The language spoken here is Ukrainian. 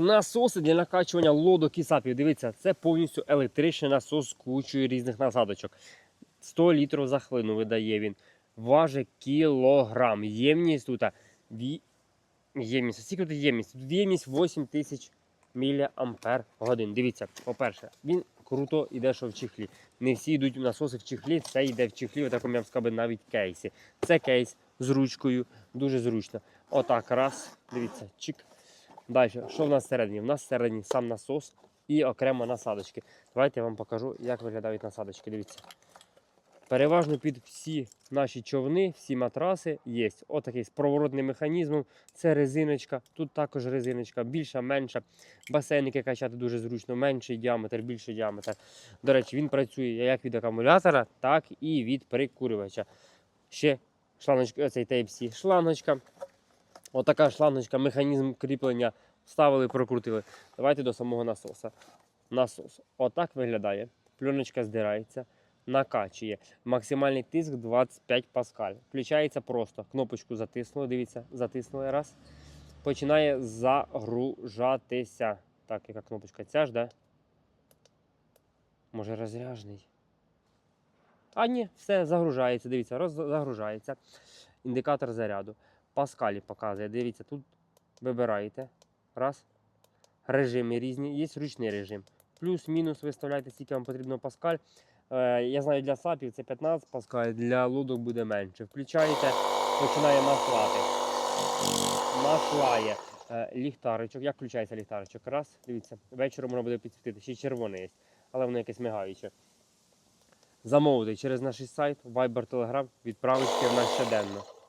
насоси для накачування лодок і сапів. Дивіться, це повністю електричний насос з кучою різних насадочок. 100 літрів за хвилину видає він. Важить кілограм. Ємність тут. ві- Ємність. Скільки тут ємність? Тут ємність 8 тисяч міліампер годин. Дивіться, по-перше, він круто йде, що в чехлі. Не всі йдуть насоси в чехлі, це йде в чехлі, в такому я б навіть кейсі. Це кейс з ручкою, дуже зручно. Отак, раз, дивіться, чик. Далі, що в нас всередині? В нас всередині сам насос і окремо насадочки. Давайте я вам покажу, як виглядають насадочки. Дивіться. Переважно під всі наші човни, всі матраси є. Отакий з проворотним механізмом. Це резиночка, тут також резиночка, більша, менша. Басейники качати дуже зручно, менший діаметр, більший діаметр. До речі, він працює як від акумулятора, так і від прикурювача. Ще шлангочка, оцей Type-C шлангочка. Отака шлангочка, механізм кріплення. Вставили, прокрутили. Давайте до самого насоса. Насос. Отак виглядає. Пленочка здирається, накачує. Максимальний тиск 25 паскаль. Включається просто. Кнопочку затиснули. Дивіться, затиснули раз. Починає загружатися. Так, яка кнопочка? Ця ж, да? Може розряжений. А ні, все загружається. Дивіться, роз... загружається. Індикатор заряду. Паскалі показує. Дивіться, тут вибираєте. Раз. Режими різні. Є ручний режим. Плюс-мінус виставляєте, скільки вам потрібно паскаль. Е, я знаю, для сапів це 15 паскаль, для лодок буде менше. Включаєте, починає маслати. Маслає. Е, ліхтаричок. Як включається ліхтаричок? Раз, дивіться, вечором воно буде підсвітити. Ще червоне є, але воно якесь мигаюче. Замовити через наш сайт, Viber, Telegram, відправочки в нас щоденно.